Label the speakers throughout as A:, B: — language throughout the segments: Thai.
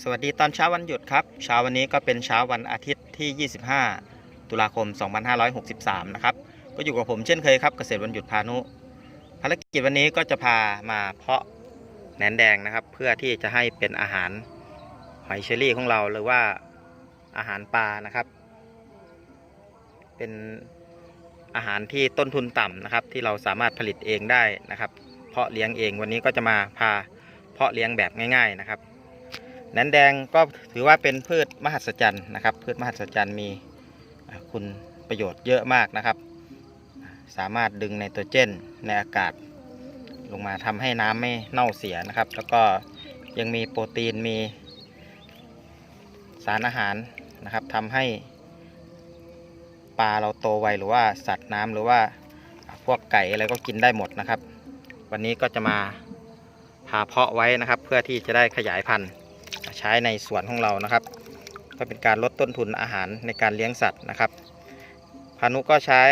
A: สวัสดีตอนเช้าวันหยุดครับ เช้าวันนี้ก็เป็นเช้าวันอาทิตย์ที่ 25 ตุลาคม 2563 นะครับ ก็อยู่กับผมเช่นเคยครับ เกษตรวันหยุดพานุ ภารกิจวันนี้ก็จะพามาเพาะแหนแดงนะครับ เพื่อที่จะให้เป็นอาหารหอยเชอรี่ของเราหรือว่าอาหารปลานะครับ เป็นอาหารที่ต้นทุนต่ำนะครับ ที่เราสามารถผลิตเองได้นะครับ เพาะเลี้ยงเองวันนี้ก็จะมาพาเพาะเลี้ยงแบบง่าย ๆนะครับ แหนนแดงก็ถือว่าเป็นพืชมหัศจรรย์นะครับ พืชมหัศจรรย์มีคุณประโยชน์เยอะมากนะครับ สามารถดึงไนโตรเจนในอากาศ ลงมาทำให้น้ำไม่เน่าเสียนะครับ แล้วก็ยังมีโปรตีนมีสารอาหารนะครับทำให้ปลาเราโตไวหรือว่าสัตว์น้ำหรือว่าพวกไก่อะไรก็กินได้หมดนะครับ วันนี้ก็จะมาพาเพาะไว้นะครับ เพื่อที่จะได้ขยายพันธุ์ ใช้ในสวนของเรานะครับ ก็เป็นการลดต้นทุนอาหารในการเลี้ยงสัตว์นะครับ พานุก็ใช้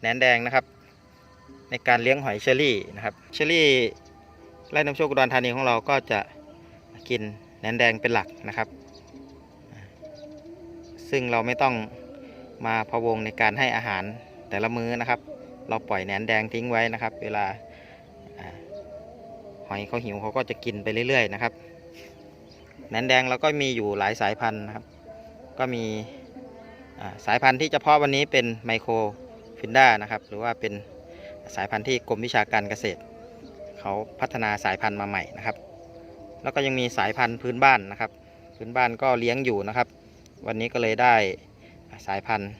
A: แหนแดงนะครับ ในการเลี้ยงหอยเชอรี่นะครับเชอรี่ไร่น้ำโชคอุดรธานีของเราก็จะกินแหนแดงเป็นหลักนะครับ ซึ่งเราไม่ต้องมาพะวงในการให้อาหารแต่ละมื้อนะครับ เราปล่อยแหนแดงทิ้งไว้นะครับ เวลาหอยเขาหิวเขาก็จะกินไปเรื่อย ๆ นะครับ แหนนแดงเราก็มีอยู่หลายสายพันธุ์นะครับ ก็มีสายพันธุ์ที่เฉพาะวันนี้เป็นไมโครฟินด้านะครับ หรือว่าเป็นสายพันธุ์ที่กรมวิชาการเกษตร เขาพัฒนาสายพันธุ์มาใหม่นะครับ แล้วก็ยังมีสายพันธุ์พื้นบ้านนะครับ พื้นบ้านก็เลี้ยงอยู่นะครับ วันนี้ก็เลยได้สายพันธุ์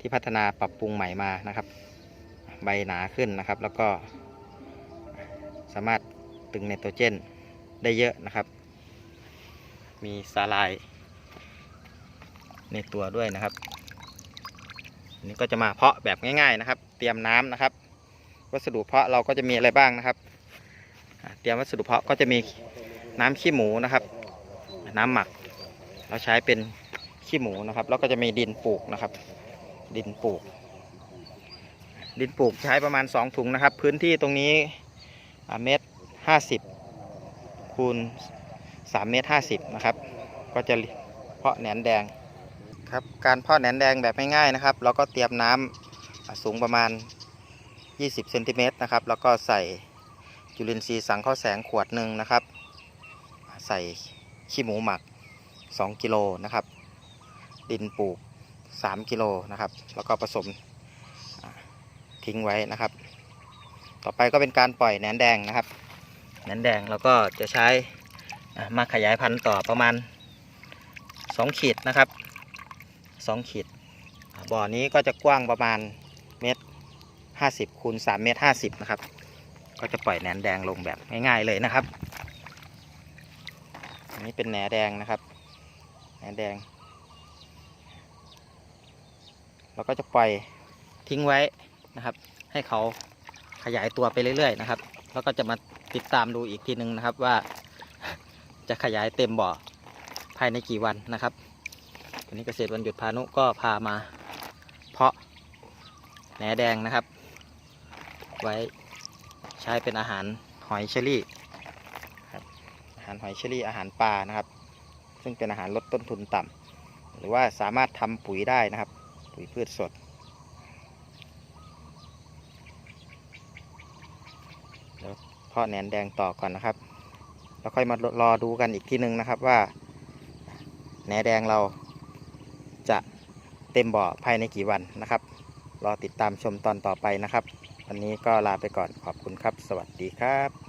A: ที่พัฒนาปรับปรุงใหม่มานะครับ ใบหนาขึ้นนะครับ แล้วก็สามารถตึงไนโตรเจนได้เยอะนะครับ มีสาลายในตัวด้วยนะครับนนี้ก็จะมาเพาะแบบง่าย ๆนะครับ เตรียมน้ำนะครับ วัสดุเพาะเราก็จะมีอะไรบ้างนะครับ เตรียมวัสดุเพาะก็จะมีน้ำขี้หมูนะครับ น้ำหมัก เราใช้เป็นขี้หมูนะครับแล้วก็จะมีดินปลูกนะครับ ดินปลูก ดินปลูกใช้ประมาณ 2 ถุงนะครับ พื้นที่ตรงนี้เมตรห้าสิบคูณ 3เมตร50นะครับ ก็จะเพาะแหนนแดงครับการเพาะแหนนแดงแบบง่ายๆนะครับ เราก็เตรียมน้ำอ่าสูงประมาณ 20เซนติเมตรนะครับ แล้วก็ใส่จุลินทรีย์สังเคราะห์แสงขวดหนึ่งนะครับ ใส่ขี้หมูหมัก 2 กิโลนะครับ ดินปลูก 3 กิโลนะครับ แล้วก็ผสมทิ้งไว้นะครับ ต่อไปก็เป็นการปล่อยแหนนแดงนะครับแหนนแดงเราก็จะใช้ มาขยายพันธุ์ต่อประมาณ 2 ขีดนะครับ 2 ขีด บ่อนี้ก็จะกว้างประมาณเมตร50คูณ3เมตร50นะครับ ก็จะปล่อยแหนนแดงลงแบบง่ายๆเลยนะครับอันนี้เป็นแหนแดงนะครับ แหนแดง เราก็จะปล่อยทิ้งไว้นะครับ ให้เขาขยายตัวไปเรื่อยๆนะครับ แล้วก็จะมาติดตามดูอีกทีนึงนะครับว่า จะขยายเต็มบ่อภายในกี่วันนะครับวันนี้เกษตรวันหยุดพานุก็พามา เพาะแหนแดงนะครับ ไว้ใช้เป็นอาหารหอยเชอรี่ครับอาหารหอยเชอรี่อาหารปลานะครับ ซึ่งเป็นอาหารลดต้นทุนต่ำหรือว่าสามารถทำปุ๋ยได้นะครับ ปุ๋ยพืชสดเพาะแหนแดงต่อก่อนนะครับ แล้วค่อยมารอดูกันอีกทีนึงนะครับว่าแหนแดงเราจะเต็มบ่อภายในกี่วันนะครับ รอติดตามชมตอนต่อไปนะครับ วันนี้ก็ลาไปก่อนขอบคุณครับ สวัสดีครับ